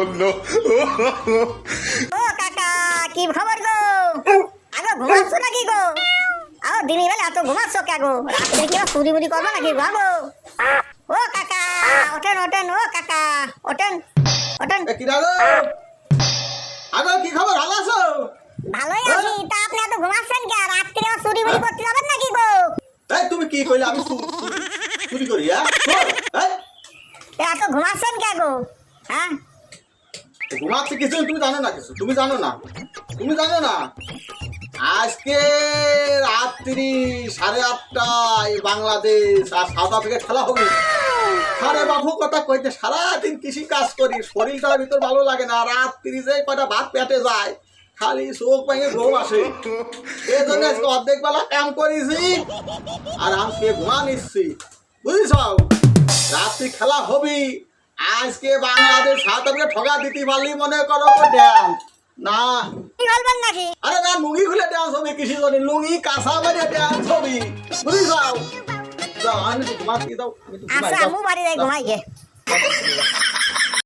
ও কাকা কি খবর গো? আগো ঘুমাচ্ছ নাকি গো? আগো দিনের বেলা এত ঘুমাচ্ছ কে গো? রাত্রে কি চুরি মুড়ি করব নাকি গো ও কাকা ওঠেন ওঠেন ও কাকা ওঠেন ওঠেন। কি রাগো আগো কি খবর? ভালো আছো? ভালোই আছি। তা আপনি এত ঘুমাচ্ছেন কে? রাত্রে চুরি মুড়ি করতে যাবেন নাকি গো? এই তুমি কি কইলে? আমি চুরি করি হ্যাঁ? তা এত ঘুমাচ্ছেন কে গো? হ্যাঁ? ঘুমাচ্ছি কিছু? তুমি জানো না কিছু? তুমি জানো না? তুমি জানো না? আজকে রাত্রি সাড়ে আটটায় বাংলাদেশ আর সাউথ আফ্রিকা খেলা হবে। আরে বাবু, কথা কইতে সারাদিন কৃষি কাজ করি শরীরটার ভিতর ভালো লাগে না, রাত্রি যে কটা ভাত পেটে যায়, খালি চোখ ভেঙে ঘুম আসে। এই জন্য আজকে অর্ধেক বেলা কাম করেছি আর আমি ঘুমা নিচ্ছি বুঝিস রাত্রি খেলা হবি আজকে বাংলাদেশ হাত আমি ঠগা দিতে পারলি মনে করো ড্যান্স না। আরে না লুঙ্গি খুলে ড্যান্স হবে কৃষি জনি লুঙ্গি কাঁচা মেরে ড্যান্স ছবি বুঝি যাও আমি কি দাও? আমি ঘুমাই আচ্ছা দাও বাড়ি যাই ঘুমাই গে।